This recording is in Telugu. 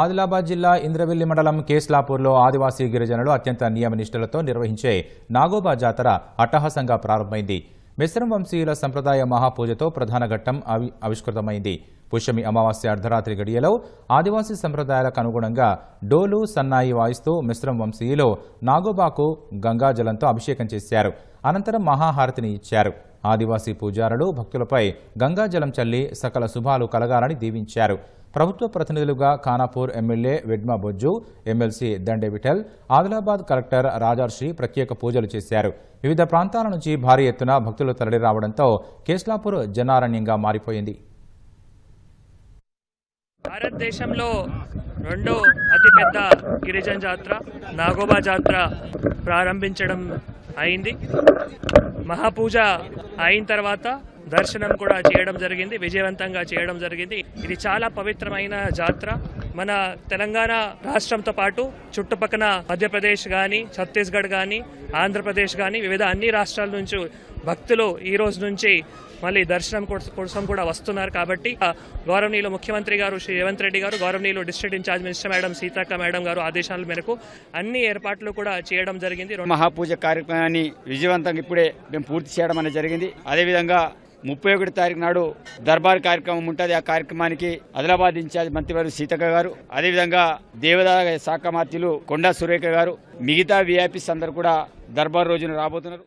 ఆదిలాబాద్ జిల్లా ఇంద్రవెల్లి మండలం కేస్లాపూర్లో ఆదివాసీ గిరిజనులు అత్యంత నియమనిష్టలతో నిర్వహించే నాగోబా జాతర అట్టహాసంగా ప్రారంభమైంది. మిశ్రం వంశీయుల సంప్రదాయ మహాపూజతో ప్రధాన ఘట్టం అవి ఆవిష్కృతమైంది. పుష్యమి అమావాస్య అర్ధరాత్రి గడియలో ఆదివాసీ సంప్రదాయాలకు అనుగుణంగా డోలు సన్నాయి వాయిస్తూ మిశ్రం వంశీయులు నాగోబాకు గంగాజలంతో అభిషేకం చేశారు. అనంతరం మహాహారతిని ఇచ్చారు. ఆదివాసీ పూజారులు భక్తులపై గంగాజలం చల్లి సకల శుభాలు కలగాలని దీవించారు. ప్రభుత్వ ప్రతినిధులుగా Khanapur MLA Vedma Bojju MLC Dande Vithal Adilabad collector Rajarshi ప్రత్యేక పూజలు చేశారు. వివిధ ప్రాంతాల నుంచి భారీ ఎత్తున భక్తులు తరలి రావడంతో కేస్లాపూర్ జనారణ్యంగా మారిపోయింది. భారతదేశంలో రెండో అతిపెద్ద గిరిజన జాతర నాగోబా జాతర ప్రారంభించడం అయింది. మహాపూజ అయిన తర్వాత దర్శనం కూడా చేయడం జరిగింది విజయవంతంగా చేయడం జరిగింది. ఇది చాలా పవిత్రమైన జాతర. మన తెలంగాణ రాష్ట్రంతో పాటు చుట్టుపక్కల మధ్యప్రదేశ్ కానీ ఛత్తీస్గఢ్ కానీ ఆంధ్రప్రదేశ్ కానీ వివిధ అన్ని రాష్ట్రాల నుంచి భక్తులు ఈ రోజు నుంచి మళ్ళీ దర్శనం కోసం కూడా వస్తున్నారు కాబట్టి గౌరవనీయులు ముఖ్యమంత్రి గారు శ్రీ రేవంత్ రెడ్డి గారు గౌరవనీయులు district incharge minister madam Seethakka madam గారు ఆదేశాల మేరకు అన్ని ఏర్పాట్లు కూడా చేయడం జరిగింది. మహాపూజ కార్యక్రమాన్ని విజయవంతంగా ఇప్పుడే మేము పూర్తి చేయడం అనేది జరిగింది. అదేవిధంగా ముప్పై ఒకటి తారీఖు నాడు దర్బార్ కార్యక్రమం ఉంటుంది. ఆ కార్యక్రమానికి ఆదిలాబాద్ ఇన్ఛార్జ్ మంత్రివారు సీతక్క గారు అదేవిధంగా దేవదాయ శాఖ మంత్రులు కొండా సురేఖ గారు మిగతా విఐపీస్ అందరు కూడా దర్బార్ రోజున రాబోతున్నారు.